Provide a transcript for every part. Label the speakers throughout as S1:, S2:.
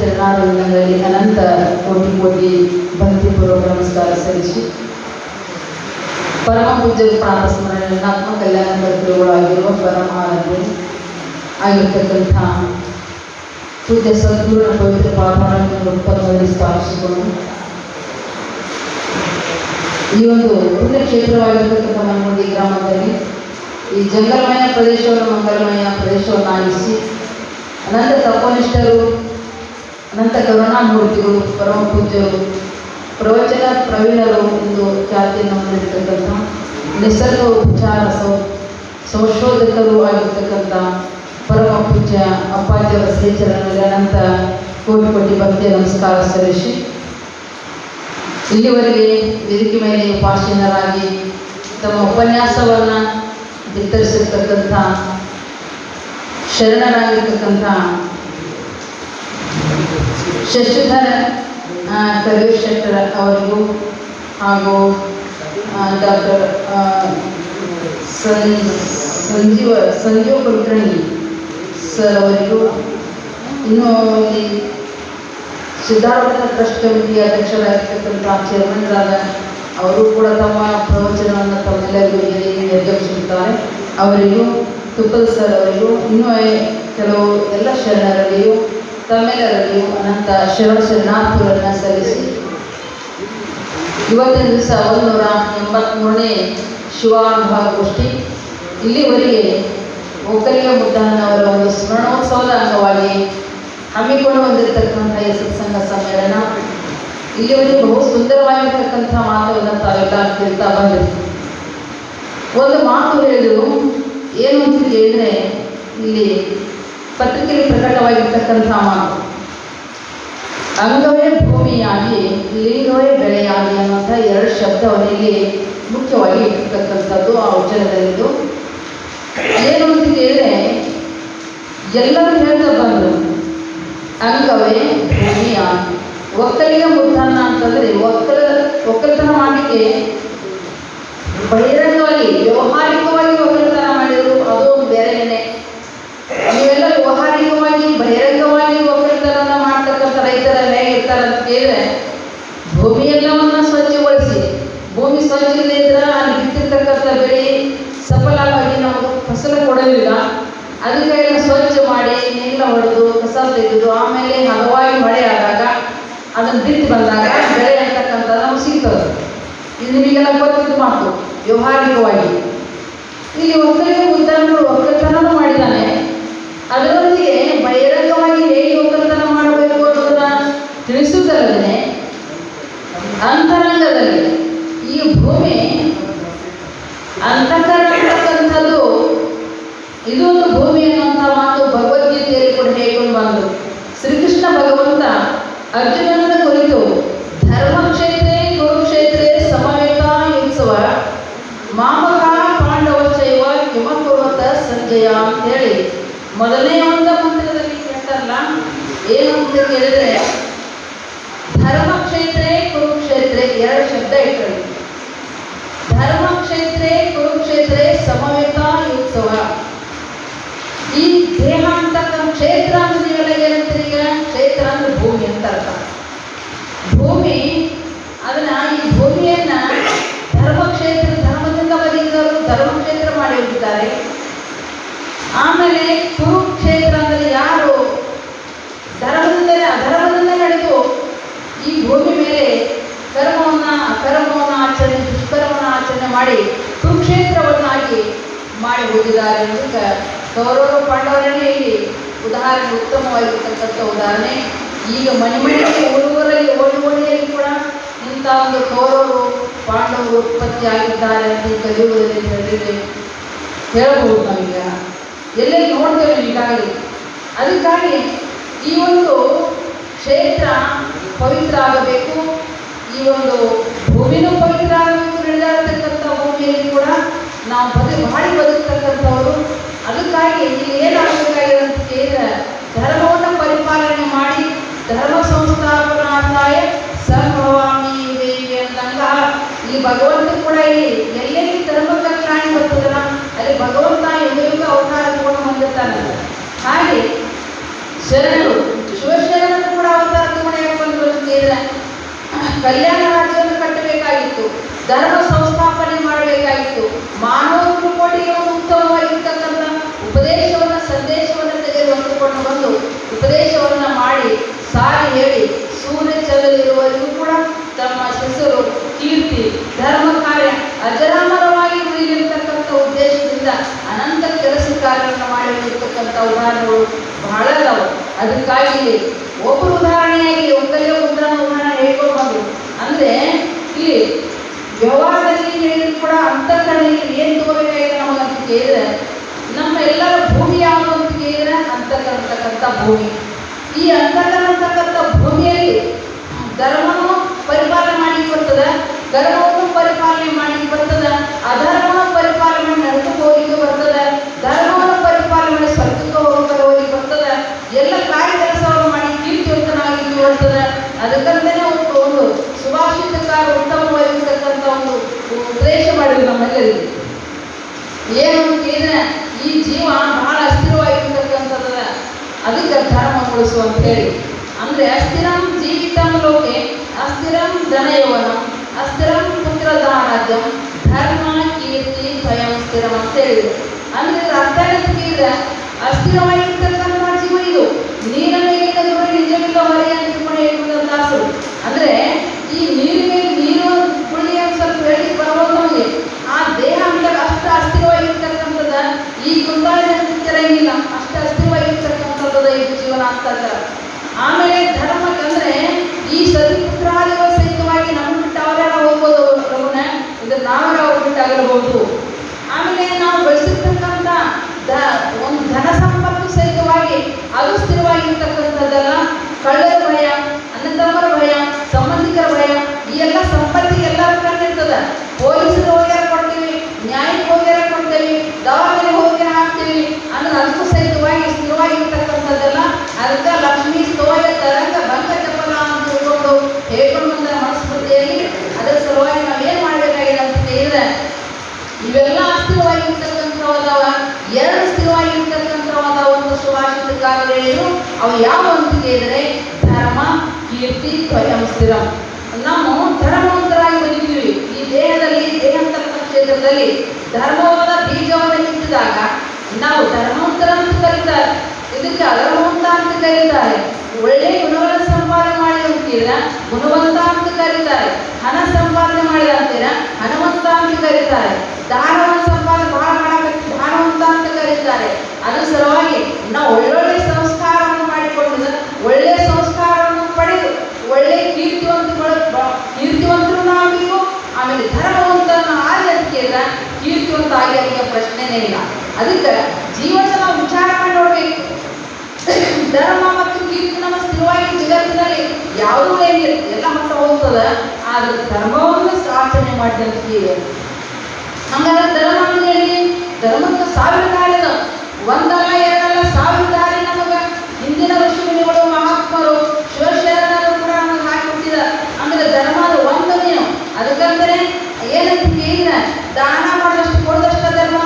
S1: ಚರಣಾರವಿಂದಗಳಲ್ಲಿ ಅನಂತ ಕೋಟಿ ಕೋಟಿ ಭಕ್ತಿಪೂರ್ವಕ ನಮಸ್ಕಾರ ಸಲ್ಲಿಸಿ. ಪರಮ ಪೂಜ್ಯ ಪ್ರಾಣ ಸ್ಮರಣೆ ಆತ್ಮ ಕಲ್ಯಾಣ ಕರ್ತೃಗಳಾಗಿರುವ ಪರಮಾರಾಧ್ಯ ಆಗಿರ್ತಕ್ಕಂಥ ಪೂಜ್ಯ ಸದ್ಗುರುನ ಪವಿತ್ರ ಪಾದಾರವನ್ನು ರೂಪದಲ್ಲಿ ಸ್ಥಾಪಿಸಿಕೊಂಡು ಈ ಒಂದು ಪುಣ್ಯಕ್ಷೇತ್ರವಾಗಿರ್ತಕ್ಕಂಥ ಮನಗುಂಡಿ ಗ್ರಾಮದಲ್ಲಿ ಈ ಜಂಗಲಮಯ ಪ್ರದೇಶವನ್ನು ಮಂಗಲಮಯ ಪ್ರದೇಶವನ್ನಾಗಿಸಿ ಅನಂತ ತಪೋನಿಷ್ಠರು ಅನಂತ ಕರುಣಾಮೂರ್ತಿಗಳು ಪರಮ ಪೂಜ್ಯರು, ಪ್ರವಚನ ಪ್ರವೀಣರು ಎಂದು ಖ್ಯಾತಿಯನ್ನು ಹೊಂದಿರತಕ್ಕಂಥ ನಿಸರ್ಗ ಉಪಚಾರ ಸಂಶೋಧಕರು ಆಗಿರ್ತಕ್ಕಂಥ ಪರಮ ಪೂಜ್ಯ ಅಪ್ಪಾಜಿಯವರ ಶ್ರೀಚರಣದಲ್ಲಿ ಅನಂತ ಕೋಟಿ ಕೋಟಿ ಭಕ್ತಿಯ ನಮಸ್ಕಾರ ಸಲ್ಲಿಸಿ, ಇಲ್ಲಿವರೆಗೆ ವೇದಿಕೆ ಮೇಲೆ ಉಪಾಸೀನರಾಗಿ ತಮ್ಮ ಉಪನ್ಯಾಸವನ್ನು ಬಿತ್ತರಿಸಿರ್ತಕ್ಕಂಥ ಶರಣರಾಗಿರ್ತಕ್ಕಂಥ ಶಶಿಧರ ಕರಿಯರ್ ಶೆಟ್ಟರ್ ಅವರಿಗೂ ಹಾಗೂ ಡಾಕ್ಟರ್ ಸಂಜೀವ ಸಂಜೀವ ಕುಲಕರ್ಣಿ ಸರ್ ಅವರಿಗೂ ಇನ್ನೂ ಇಲ್ಲಿ ಸಿದ್ಧಾರ್ಥ ಟ್ರಸ್ಟ್ ಕಮಿಟಿ ಅಧ್ಯಕ್ಷರಾಗಿರ್ತಕ್ಕಂಥ ಚೇರ್ಮನ್ರಾದ ಅವರು ಕೂಡ ತಮ್ಮ ಪ್ರವಚನವನ್ನು ತಮ್ಮೆಲ್ಲರಿಗೂ ನಿರ್ಗಮಿಸುತ್ತಾರೆ ಅವರಿಗೂ ತುಪ್ಪದ ಸರ್ ಅವರಿಗೂ ಇನ್ನೂ ಕೆಲವು ಎಲ್ಲ ಶರಣರಲ್ಲಿಯೂ ತಮ್ಮೆಲ್ಲರಲ್ಲಿಯೂ ಅನಂತ ಶರಣ ಶರಣಾರ್ಥಿಗಳನ್ನು ಸಲ್ಲಿಸಿ. ಇವತ್ತಿನ ದಿವಸ ಒಂದೂರ ಎಂಬತ್ತ್ಮೂರನೇ ಶಿವಾನುಭವ ಗೋಷ್ಠಿ. ಇಲ್ಲಿವರೆಗೆ ಒಕ್ಕಲಿಗ ಮುದ್ದಣ್ಣನವರ ಒಂದು ಸ್ಮರಣೋತ್ಸವದ ಅಂಗವಾಗಿ ಹಮ್ಮಿಕೊಂಡು ಬಂದಿರತಕ್ಕಂಥ ಈ ಸತ್ಸಂಗ ಸಮ್ಮೇಳನ ಇಲ್ಲಿವರೆಗೆ ಬಹು ಸುಂದರವಾಗಿರ್ತಕ್ಕಂಥ ಮಾತುಗಳನ್ನು ತಾವೆಲ್ಲ ಕೇಳ್ತಾ ಬಂದಿರ್ತೀವಿ ಒಂದು ಮಾತು ಹೇಳಿದರು, ಏನು ಅಂತ ಹೇಳಿದ್ರೆ ಇಲ್ಲಿ ಪತ್ರಿಕೆಯಲ್ಲಿ ಪ್ರಕಟವಾಗಿರ್ತಕ್ಕಂಥ ಮಾತು. ಅಂಗವೇ ಭೂಮಿಯಾಗಿ ಲಿಂಗವೇ ಬೆಳೆಯಾಗಿ ಅನ್ನುವಂಥ ಎರಡು ಶಬ್ದವನ್ನು ಇಲ್ಲಿ ಮುಖ್ಯವಾಗಿ ಇಟ್ಟಿರ್ತಕ್ಕಂಥದ್ದು ಆ ವಚನದಲ್ಲಿದ್ದು ಏನು ಅಂತ ಕೇಳಿದ್ರೆ, ಎಲ್ಲರೂ ಹೇಳ್ತಾ ಬಂದರು ಅಂಗವೇ ಭೂಮಿಯಾಗಿ. ಒಕ್ಕಲಿಗ ಮುದ್ದನ್ನ ಅಂತಂದರೆ ಒಕ್ಕಲ ಒಕ್ಕಲತನ ಮಾಡಲಿಕ್ಕೆ ಬಹಿರಂಗವಾಗಿ, ವ್ಯವಹಾರಿಕವಾಗಿ ಒಕ್ಕಲತನ ಮಾಡಿದರು ಅದು ಒಂದು ಬೇರೆನೇ ನೀವೆಲ್ಲ ವ್ಯವಹಾರಿಕವಾಗಿ ಬಹಿರಂಗವಾಗಿ ಒಕ್ಕಲತನ ಮಾಡ್ತಕ್ಕಂಥ ರೈತರೆಲ್ಲ ಹೇಗಿರ್ತಾರೆ ಅಂತ ಕೇಳಿದ್ರೆ ಭೂಮಿ ಎಲ್ಲವನ್ನ ಸ್ವಚ್ಛಗೊಳಿಸಿ ಭೂಮಿ ಸ್ವಚ್ಛ ಇಲ್ಲದೆ ಇದ್ರೆ ಅಲ್ಲಿ ಬಿತ್ತಿರ್ತಕ್ಕಂಥ ಬೆಳೆ ಸಫಲವಾಗಿ ನಮಗೆ ಫಸಲು ಕೊಡೋದಿಲ್ಲ ಅದಕ್ಕೆ ಎಲ್ಲ ಸ್ವಚ್ಛ ಮಾಡಿ ನೀರಿನ ಹೊಡೆದು ಕಸ ತೆಗೆದು ಆಮೇಲೆ ಹದವಾಗಿ ಮಳೆ ಆದಾಗ ಅದನ್ನು ಬಿತ್ತಿ ಬಂದಾಗ ಬೆಳೆ ಅಂತಕ್ಕಂಥದ್ದು ನಮ್ಗೆ ಸಿಗ್ತದೆ ಇದು ನಿಮಗೆಲ್ಲ ಗೊತ್ತಿದ್ದು ಮಾತು ವ್ಯವಹಾರಿಕವಾಗಿ. ಇಲ್ಲಿ ಒಕ್ಕಲಿಗ ಉದ್ದಾರಣಗಳು ಒಕ್ಕಲತನ ಮಾಡಿದ್ದಾನೆ ಅದರೊಂದಿಗೆ ಬಹಿರಂಗವಾಗಿ ಹೇಗೆ ಒಕ್ಕಲತನ ಮಾಡಬೇಕು ಅನ್ನೋದನ್ನ ತಿಳಿಸುವುದಲ್ಲದೆ ಅಂತರಂಗದಲ್ಲಿ ಈ ಭೂಮಿ ಅಂತಃಕರಣ ಅಂತಕ್ಕಂಥದ್ದು ಇದೊಂದು ಭೂಮಿ ಅನ್ನುವಂಥ ಮಾತು ಭಗವದ್ಗೀತೆಯಲ್ಲಿ ಕೂಡ ಹೇಳ್ಕೊಂಡು ಬಂದು ಶ್ರೀಕೃಷ್ಣ ಭಗವಂತ ಅರ್ಜುನನ ಕುರಿತು ಧರ್ಮಕ್ಷೇತ್ರೇ ಕುರುಕ್ಷೇತ್ರೇ ಸಮವೇತ ಯುತ್ಸವ ಮಾಮಕ ಪಾಂಡವಚೈವ ಕಿಮಕುರ್ವತ ಸಂಜಯ ಅಂತೇಳಿ ಮೊದಲನೇ ಒಂದು ಮಂತ್ರದಲ್ಲಿ ಹೇಳ್ತಾರಲ್ಲ ಏನು ಅಂತ ಕೇಳಿದ್ರೆ ಧರ್ಮಕ್ಷೇತ್ರೇ ಕುರುಕ್ಷೇತ್ರೇ ಎರಡು ಶಬ್ದ ಇಟ್ಕೊಳ್ಳಿ ಧರ್ಮಕ್ಷೇತ್ರೇ ಕುರುಕ್ಷೇತ್ರೇ ಸಮವೇತ ಯುತ್ಸವ ಈ ದೇಹ ಅಂತಕ್ಕಂಥ ಕ್ಷೇತ್ರ ಅಂದ್ರೆ ನೀವೆಲ್ಲ ಏನಂತೀರಿ ಈಗ ಕ್ಷೇತ್ರ ಅಂದ್ರೆ ಭೂಮಿ ಅಂತ ಅರ್ಥ ಭೂಮಿ ಅದನ್ನ ಈ ಭೂಮಿಯನ್ನ ಧರ್ಮಕ್ಷೇತ್ರ ಧರ್ಮದಿಂದ ಬದಿಗಿದವರು ಧರ್ಮಕ್ಷೇತ್ರ ಮಾಡಿ ಹೋಗಿದ್ದಾರೆ ಆಮೇಲೆ ಕುರುಕ್ಷೇತ್ರ ಅಂದರೆ ಯಾರು ಧರ್ಮದಿಂದ ಅಧರ್ಮದಿಂದ ನಡೆದು ಈ ಭೂಮಿ ಮೇಲೆ ಕರ್ಮವನ್ನ ಕರ್ಮವನ್ನು ಆಚರಣೆ ದುಷ್ಕರ್ಮವನ್ನ ಆಚರಣೆ ಮಾಡಿ ಕುರುಕ್ಷೇತ್ರವನ್ನಾಗಿ ಮಾಡಿ ಹೋಗಿದ್ದಾರೆ ಅಂತ ಕೌರವರು ಪಾಂಡವರಲ್ಲಿ ಇಲ್ಲಿ ಉದಾಹರಣೆ, ಉತ್ತಮವಾಗಿರ್ತಕ್ಕಂಥ ಉದಾಹರಣೆ. ಈಗ ಮನೆ ಮನೆಗೆ ಊರೂರಲ್ಲಿ ಓಡಿ ಓಣಿಯಲ್ಲಿ ಕೂಡ ಇಂಥ ಒಂದು ಕೌರವರು, ಪಾಂಡವರು ಉತ್ಪತ್ತಿ ಆಗಿದ್ದಾರೆ ಅಂತ ಹೇಳಿದ್ರೆ ಹೇಳಬಹುದು ನಾವೀಗ ಎಲ್ಲೆಲ್ಲಿ ನೋಡ್ತೇವೆ ಈಗಾಗಲೇ. ಅದಕ್ಕಾಗಿ ಈ ಒಂದು ಕ್ಷೇತ್ರ ಪವಿತ್ರ ಆಗಬೇಕು ಈ ಒಂದು ಭೂಮಿನೂ ಪವಿತ್ರ ಆಗಬೇಕು ನಡೆದಾಡತಕ್ಕಂಥ ಭೂಮಿಯಲ್ಲಿ ಕೂಡ ನಾವು ಬದು, ಮಾಡಿ ಬದುಕ್ತಕ್ಕಂಥವರು. ಅದಕ್ಕಾಗಿ ಇಲ್ಲಿ ಏನಾಗಬೇಕಾಗಿದೆ ಅಂತ ಕೇಳಿದ್ರೆ, ಧರ್ಮವನ್ನು ಪರಿಪಾಲನೆ ಮಾಡಿ, ಧರ್ಮ ಸಂಸ್ಥಾಪನಾರ್ಥಾಯ ಸಂಭವಾಮಿ ದೇವಿ ಅಂತಂದ ಈ ಭಗವಂತ ಕೂಡ ಇಲ್ಲಿ ಎಲ್ಲೆಲ್ಲಿ ಧರ್ಮ ಕಲ್ಯಾಣ ಬರ್ತದಲ್ಲ ಅಲ್ಲಿ ಭಗವಂತ ಎದುರಿಗೂ ಅವತಾರ ತಗೊಂಡು ಬಂದಿರ್ತಾನೆ ಹಾಗೆ ಶರಣರು ಕೇಂದ್ರ ಕಲ್ಯಾಣ ರಾಜ್ಯವನ್ನು ಕಟ್ಟಬೇಕಾಗಿತ್ತು, ಧರ್ಮ ಸಂಸ್ಥಾಪನೆ ಮಾಡಬೇಕಾಗಿತ್ತು, ಮಾನವ ಮುನ್ಕೋಟಿಗೆ ಉತ್ತಮವಾಗಿರ್ತಕ್ಕಂಥ ಉಪದೇಶವನ್ನು, ಸಂದೇಶವನ್ನು ತೆಗೆದುಕೊಂಡು ಬಂದು ಉಪದೇಶವನ್ನು ಮಾಡಿ, ಸಾರಿ ಹೇಳಿ ಸೂರ್ಯ ಚಂದ್ರರಿರುವವರಿಗೂ ಕೂಡ ತಮ್ಮ ಹೆಸರು, ಕೀರ್ತಿ, ಧರ್ಮ ಕಾರ್ಯ ಅಜರಾಮರವಾಗಿ ಉಳಿದಿರತಕ್ಕಂಥ ಉದ್ದೇಶದಿಂದ ಅನಂತ ಕೆಲಸ ಕಾರ್ಯವನ್ನು ಮಾಡಿರ್ತಕ್ಕಂಥ ಉದಾಹರಣೆಗಳು ಬಹಳ ಅದಾವೆ. ಅದಕ್ಕಾಗಿ ಒಬ್ಬರು ಉದಾಹರಣೆಯಾಗಿ ಒಬ್ಬರಿಗೆ ಒಬ್ಬರ ಉದಾಹರಣೆ ಹೇಳ್ಕೊಂಡು ಬಂದರು. ಅಂದ್ರೆ ಇಲ್ಲಿ ವ್ಯವಹಾರದಲ್ಲಿ ಹೇಳಿದ್ರು ಕೂಡ ಅಂತಃಕರಣೆಯಲ್ಲಿ ಏನು ತಗೋಬೇಕಾಗಿದೆ ಅಂತ ಕೇಳಿದ್ರೆ, ನಮ್ಮ ಎಲ್ಲರ ಭೂಮಿ ಯಾವುದು ಅಂತ ಕೇಳಿದ್ರೆ ಅಂತಕ್ಕಂತಕ್ಕಂಥ ಭೂಮಿ. ಈ ಅಂತಕ್ಕಂತಕ್ಕಂಥ ಭೂಮಿಯಲ್ಲಿ ಧರ್ಮವನ್ನು ಪರಿಪಾಲನೆ ಮಾಡಿ ಬರ್ತದ ಧರ್ಮವನ್ನು ಪರಿಪಾಲನೆ ಮಾಡಿ ಬರ್ತದ ಅಧರ್ಮವನ್ನು ಪರಿಪಾಲನೆ ನಡೆದುಕೊಂಡು ಹೋಗಿ ಬರ್ತದ ಧರ್ಮವನ್ನು ಪರಿಪಾಲನೆ ಮಾಡಿ ಸ್ವರ್ಗಕ್ಕೆ ಹೋಗಲು ಹೋಗಿ ಬರ್ತದ ಎಲ್ಲ ಕಾರ್ಯ ಕೆಲಸವನ್ನು ಮಾಡಿ ಕೀರ್ತಿವಂತನಾಗಿ ಬರ್ತದ ಅದಕ್ಕಂತಾನೆ ಒಂದು ಒಂದು ಸುಭಾಷಿತಕಾರ ಉತ್ತಮವಾಗಿರ್ತಕ್ಕಂಥ ಒಂದು ಉದ್ದೇಶ ಮಾಡಿದ್ರು ನಮ್ಮೆಲ್ಲರಿಗೆ. ಏನು ಕೇಳಿದ್ರೆ, ಈ ಜೀವ ಬಹಳ ಅಸ್ಥಿರವಾಗಿರ್ತಕ್ಕಂಥದ್ದು ಅದಕ್ಕೆ ಧರ್ಮ ಉಳಿಸು ಅಂತ ಹೇಳಿ. ಅಂದ್ರೆ ಅಸ್ಥಿರಂ ಜೀವಿತಂ ಲೋಕೆ, ಅಸ್ಥಿರಂ ಧನಯೌವನಂ, ಅಸ್ಥಿರಂ ಪುತ್ರದಾರಾಜ್ಯಂ ಧರ್ಮ ಕೀರ್ತಿ ಸ್ವಯಂ ಸ್ಥಿರಂ ಅಂತ ಹೇಳಿದ್ರು. ಅಂದ್ರೆ ಅರ್ಥ ಅಸ್ಥಿರವಾಗಿರ್ತಕ್ಕಂಥ ಜೀವ ಇದು ನೀರ ಮೇಲಿನ ಗುರಿ ನಿಜವಿಲ್ಲ ಹೊರೆ ಅಂತ ತಿಳ್ಕೊಂಡು ಹೇಳ್ಬಿಟ್ಟು ದಾಸರು ಅಂದ್ರೆ ಈ ನೀರಿನ ಮೇಲೆ ನೀರು ಕುಳಿ ಅಂತ ಸ್ವಲ್ಪ ಹೇಳಿ ಬರ್ಬೋದು ನಮಗೆ ಆ ದೇಹ ಅಂತ ಅಷ್ಟು ಅಸ್ಥಿರವಾಗಿರ್ತಕ್ಕಂಥದ್ದು ಈ ಕುಂದಾಳಿನ ತೆರೆಯಂಗಿಲ್ಲ ಅಷ್ಟು ಅಸ್ಥಿರವಾಗಿರ್ತಕ್ಕಂಥದ್ದು ಈ ಜೀವನ ಆಗ್ತದ ಆಮೇಲೆ ಧರ್ಮಕ್ಕಂದ್ರೆ ಈ ಸತಿಪುತ್ರಾದಿಗಳ ಸಹಿತವಾಗಿ ನಮ್ಮ ಬಿಟ್ಟು ಅವರೆಲ್ಲ ಹೋಗ್ಬೋದು ರಘುನ ಇದು ನಾವೇ ಅವ್ರ ಬಿಟ್ಟು ಆಗಿರಬಹುದು ಆಮೇಲೆ ನಾವು ಬೆಳೆಸಿರ್ತಕ್ಕಂಥ ದ ಒಂದು ಧನ ಸಂಪತ್ತು ಸಹಿತವಾಗಿ ಅದು ಸ್ಥಿರವಾಗಿರ್ತಕ್ಕಂಥದ್ದಲ್ಲ ಕಳ್ಳರ ಭಯ ಅನ್ನದಮ್ಮರ ಭಯ ಸಂಬಂಧಿಕರ ಭಯ ಈ ಎಲ್ಲ ಸಂಪತ್ತಿಗೆ ಎಲ್ಲರ ಕಂಡಿರ್ತದ ಪೊಲೀಸರು ಹೋಗ್ಯಾರ ಕೊಡ್ತೀವಿ ನ್ಯಾಯಕ್ಕೆ ಹೋಗ್ಯಾರ ಕೊಡ್ತೇವೆ ದವಾಖಾನೆ ಹೋಗ್ಯಾರ ಹಾಕ್ತೀವಿ ಅಂದ್ರೆ ಅದಕ್ಕೂ ಸಹಿತವಾಗಿ ಸ್ಥಿರವಾಗಿರ್ತಕ್ಕಂಥದ್ದಲ್ಲ ಅದಕ್ಕೆ ಲಕ್ಷ್ಮೀ ಸ್ತೋಯ ತರಂಗ ಭಂಗ ಚಪಲ ಅಂತ ತಿಳ್ಕೊಂಡು ಹೇಳ್ಕೊಂಡು ಬಂದ ಮನಸ್ಮೃತಿಯಲ್ಲಿ ಅದರ ಸಲುವಾಗಿ ನಾವು ಏನು ಮಾಡಬೇಕಾಗಿದೆ ಅಂತ ಕೇಳಿದ್ರೆ ಇವೆಲ್ಲ ಅಸ್ಥಿರವಾಗಿರ್ತಕ್ಕಂಥವದಾವ ಎರಡು ಸ್ಥಿರವಾಗಿರ್ತಕ್ಕಂಥವದಾವ ಒಂದು ಸುಭಾಷಿತಕಾರರೇನು ಅವು ಯಾವ ಅಂತ ಕೇಳಿದ್ರೆ ಧರ್ಮ ಕೀರ್ತಿ ಸ್ವಯಂ ಸ್ಥಿರ ನಾವು ಧರ್ಮವಂತರಾಗಿ ಬದುಕಿವಿ ಈ ದೇಹದಲ್ಲಿ ದೇಹಾಂತರ್ಗತ ಕ್ಷೇತ್ರದಲ್ಲಿ ಧರ್ಮವಾದ ಬೀಜವನ್ನು ಬಿತ್ತಿದಾಗ ನಾವು ಧರ್ಮವಂತರ ಅಂತ ಕರೀತಾರೆ ಇದಕ್ಕೆ ಅಧರ್ಮವಂತ ಅಂತ ಕರೀತಾರೆ ಒಳ್ಳೆ ಗುಣಗಳನ್ನು ಸಂಪಾದನೆ ಮಾಡಿ ಅಂತೀರ ಗುಣವಂತ ಅಂತ ಕರೀತಾರೆ ಹಣ ಸಂಪಾದನೆ ಮಾಡಿದ ಅಂತೀರ ಹಣವಂತ ಅಂತ ಕರೀತಾರೆ ದಾನವನ್ನು ಸಂಪಾದನೆ ಬಹಳ ಮಾಡಬೇಕು. ದಾನವಂತ ಅಂತ ಕರೀತಾರೆ. ಅದ್ರ ಸಲುವಾಗಿ ನಾವು ಒಳ್ಳೊಳ್ಳೆ ಸಂಸ್ಕಾರವನ್ನು ಮಾಡಿಕೊಂಡು ಒಳ್ಳೆ ಸಂಸ್ಕಾರವನ್ನು ಪಡೆದು ಒಳ್ಳೆ ಕೀರ್ತಿವಂತಗಳು ಕೀರ್ತಿವಂತರು ಆಗಬೇಕು ಆಮೇಲೆ ಧರ್ಮವಂತನ ಕೇಳಿದ್ರೆ ಕೀರ್ತಿವಂತ ಆಗಿ ಅದಕ್ಕೆ ಪ್ರಶ್ನೆನೇ ಇಲ್ಲ. ಅದಕ್ಕೆ ಜೀವನ ನಾವು ವಿಚಾರ ಮಾಡಿ ಧರ್ಮ ಮತ್ತು ಕೀರ್ತಿ ನಮ್ಮ ಸ್ಥಿರವಾಗಿ ಜಗತ್ತಿನಲ್ಲಿ ಯಾವುದೂ ಏನಿಲ್ಲ. ಎಲ್ಲ ಮಟ್ಟ ಹೋಗ್ತದ. ಆದ್ರೆ ಧರ್ಮವನ್ನು ಆಚರಣೆ ಮಾಡಿದಂತೆ ಹಂಗಾದ್ರೆ ಧರ್ಮ ಹೇಳಿ ಧರ್ಮಕ್ಕೆ ಸಾವಿರ ಅದಾವ ಒಂದಲ್ಲ ಎರಡಲ್ಲ ಸಾವಿರ ದಾರಿ ನಮಗ ಹಿಂದಿನ ಋಷಿಮುನಿಗಳು ಮಹಾತ್ಮರು ಶಿವಶರಣರು ಕೂಡ ನಮಗೆ ಹಾಕಿಬಿಟ್ಟಿದ್ದಾರೆ ಅಂದ್ರೆ ಧರ್ಮ ಅದು ಒಂದು ನೀನು ಅದಕ್ಕಂದ್ರೆ ಏನಂತ ಕೇಳಿದ, ದಾನ ಮಾಡಿದಷ್ಟು ಕೊಡದಷ್ಟ ಧರ್ಮ